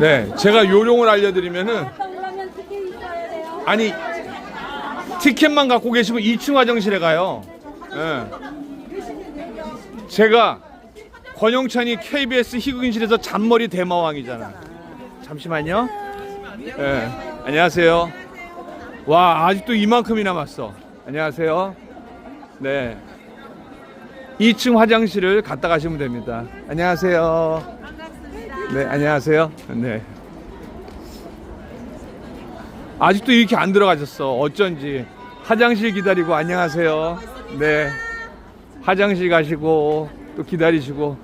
네, 제가 요령을 알려드리면은. 아니 티켓만 갖고 계시면 2층 화장실에 가요. 예. 제가 권영찬이 KBS 희극인실에서 잔머리 대마왕이잖아. 잠시만요. 예. 안녕하세요. 와 아직도 이만큼이 남았어. 안녕하세요. 네. 2층 화장실을 갔다 가시면 됩니다. 안녕하세요. 네, 안녕하세요. 네. 아직도 이렇게 안 들어가셨어. 어쩐지. 화장실 기다리고 안녕하세요. 네. 화장실 가시고 또 기다리시고.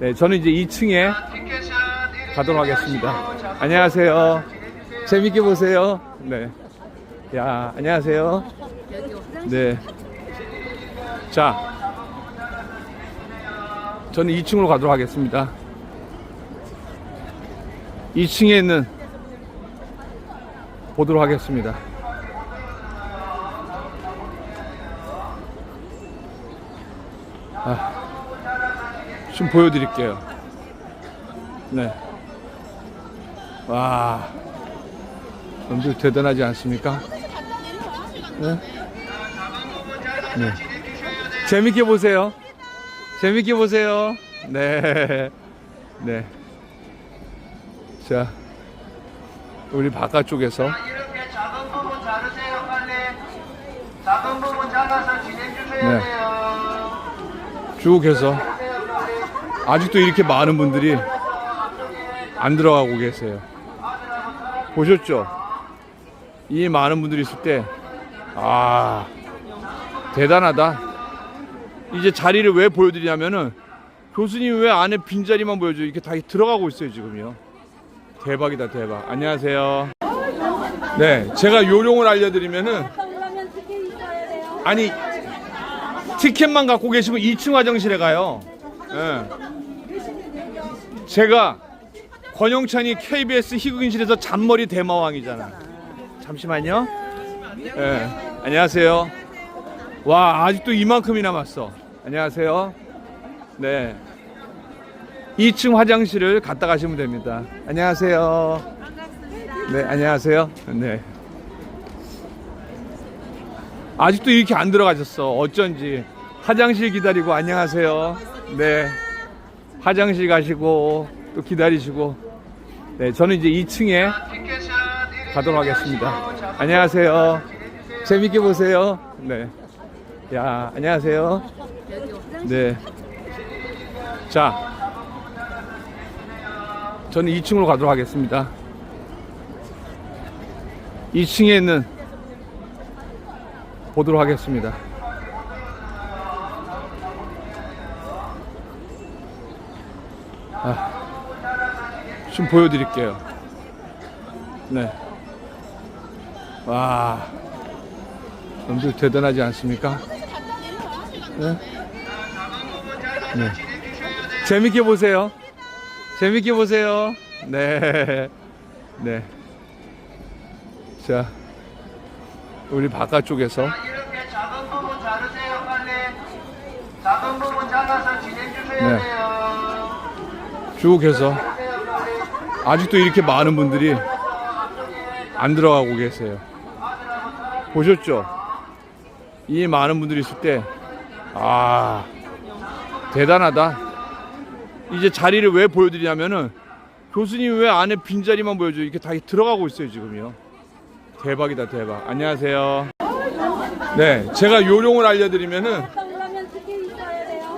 네, 저는 이제 2층에 가도록 하겠습니다. 안녕하세요. 재밌게 보세요. 네. 야, 안녕하세요. 네. 자. 저는 2층으로 가도록 하겠습니다. 2층에 있는 보도록 하겠습니다. 아, 좀 보여드릴게요. 네. 와, 여러분들 대단하지 않습니까? 네. 네. 재밌게 보세요. 재밌게 보세요. 네. 네. 자, 우리 바깥쪽에서 이렇게 작은 부분 자르세요 빨리 작은 부분 잘라서 진행 주셔야 네. 돼요 쭉 해서 아직도 이렇게 많은 분들이 안 들어가고 계세요. 보셨죠? 이 많은 분들이 있을 때, 아, 대단하다. 이제 자리를 왜 보여드리냐면은 교수님 왜 안에 빈자리만 보여줘? 이렇게 다 들어가고 있어요, 지금요. 대박이다, 대박. 안녕하세요. 네, 제가 요령을 알려드리면은. 아니 티켓만 갖고 계시면 2층 화장실에 가요. 예. 제가 권영찬이 KBS 희극인실에서 잔머리 대마왕이잖아. 잠시만요. 예. 안녕하세요. 와 아직도 이만큼이 남았어. 안녕하세요. 네. 2층 화장실을 갔다 가시면 됩니다. 안녕하세요. 네, 안녕하세요. 네. 아직도 이렇게 안 들어가셨어. 어쩐지. 화장실 기다리고 안녕하세요. 네. 화장실 가시고 또 기다리시고. 네, 저는 이제 2층에 티켓은 가도록 하겠습니다. 안녕하세요. 재밌게 보세요. 네. 야, 안녕하세요. 네. 자. 저는 2층으로 가도록 하겠습니다. 2층에 있는 보도록 하겠습니다. 아, 좀 보여드릴게요. 네. 와, 여러분들 대단하지 않습니까? 네. 네. 재밌게 보세요. 재밌게 보세요. 네. 네. 자, 우리 바깥쪽에서 이렇게 작은 부분 자르세요 빨리 작은 부분 잘라서 진행 주셔야 네. 돼요 쭉 해서 아직도 이렇게 많은 분들이 안 들어가고 계세요. 보셨죠? 이 많은 분들이 있을 때, 아, 대단하다. 이제 자리를 왜 보여드리냐면은 교수님 왜 안에 빈 자리만 보여줘? 이렇게 다 들어가고 있어요, 지금요. 대박이다, 대박. 안녕하세요. 네, 제가 요령을 알려드리면은.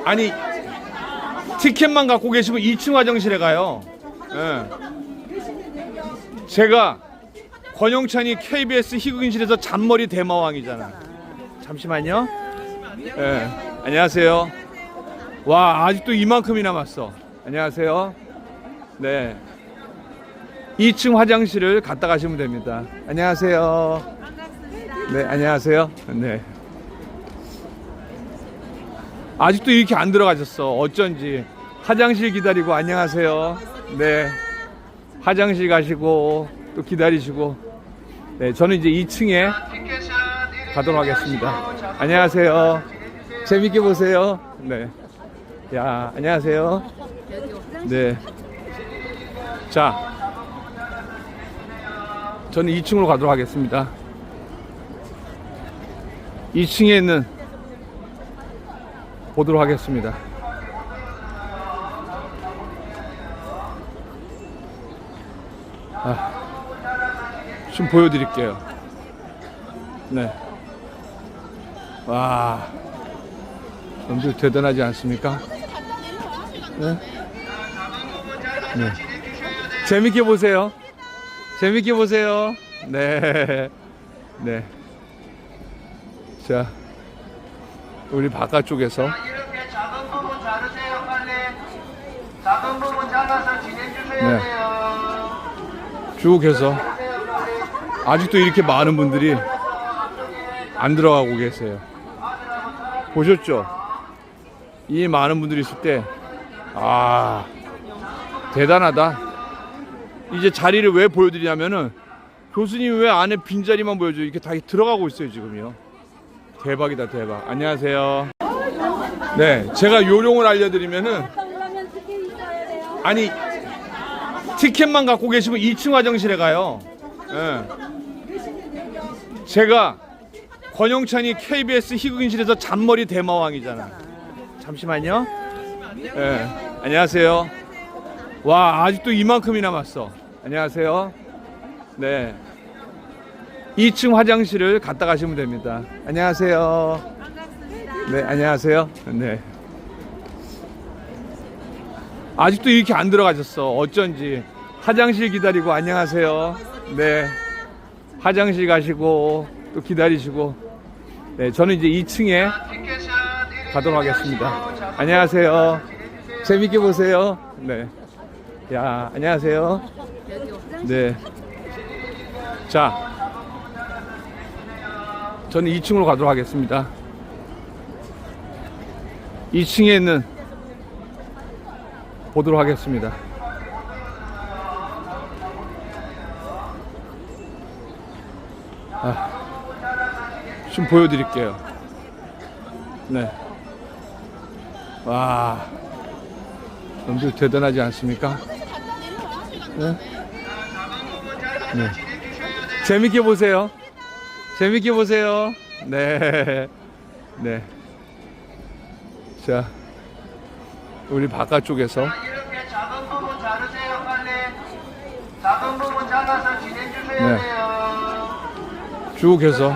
아니 티켓만 갖고 계시면 2층 화장실에 가요. 예. 제가 권영찬이 KBS 희극인실에서 잔머리 대마왕이잖아. 잠시만요. 예. 안녕하세요. 와 아직도 이만큼이 남았어. 안녕하세요. 네. 2층 화장실을 갔다 가시면 됩니다. 안녕하세요. 네, 안녕하세요. 네. 아직도 이렇게 안 들어가셨어. 어쩐지. 화장실 기다리고 안녕하세요. 네. 화장실 가시고 또 기다리시고. 네, 저는 이제 2층에 티켓은 가도록 하겠습니다. 안녕하세요. 재밌게 보세요. 네. 야, 안녕하세요. 네. 자, 저는 2층으로 가도록 하겠습니다. 2층에 있는 보도록 하겠습니다. 아, 좀 보여드릴게요. 네. 와, 엄청 대단하지 않습니까? 네. 네. 재밌게 보세요. 재밌게 보세요. 네. 네. 자, 우리 바깥쪽에서 이렇게 작은 부분 자르세요 빨리 작은 부분 잘라서 진행 주셔야 네. 돼요 쭉 해서 아직도 이렇게 많은 분들이 안 들어가고 계세요. 보셨죠? 이 많은 분들이 있을 때, 아, 대단하다. 이제 자리를 왜 보여드리냐면은 교수님 왜 안에 빈자리만 보여줘요? 이렇게 다 들어가고 있어요, 지금요. 대박이다, 대박. 안녕하세요. 네, 제가 요령을 알려드리면은. 아니 티켓만 갖고 계시면 2층 화장실에 가요. 예. 제가 권영찬이 KBS 희극인실에서 잔머리 대마왕이잖아. 잠시만요. 예. 안녕하세요. 와 아직도 이만큼이 남았어. 안녕하세요. 네. 2층 화장실을 갔다 가시면 됩니다. 안녕하세요. 네, 안녕하세요. 네. 아직도 이렇게 안 들어가셨어. 어쩐지. 화장실 기다리고 안녕하세요. 네. 화장실 가시고 또 기다리시고. 네, 저는 이제 2층에 티켓은 가도록 하겠습니다. 안녕하세요. 재밌게 보세요. 네. 야, 안녕하세요. 네. 자. 저는 2층으로 가도록 하겠습니다. 2층에 있는 보도록 하겠습니다. 아, 좀 보여드릴게요. 네. 와, 엄청 대단하지 않습니까? 네. 네. 재밌게 보세요. 재밌게 보세요. 네. 네. 자, 우리 바깥쪽에서 네. 쭉 해서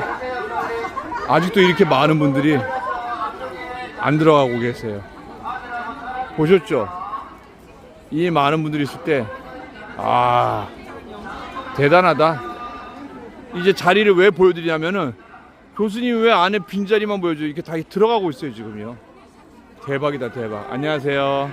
아직도 이렇게 많은 분들이 안 들어가고 계세요. 보셨죠? 이 많은 분들이 있을 때, 아, 대단하다. 이제 자리를 왜 보여드리냐면은 교수님 왜 안에 빈자리만 보여줘요? 이렇게 다 들어가고 있어요, 지금요. 대박이다, 대박. 안녕하세요.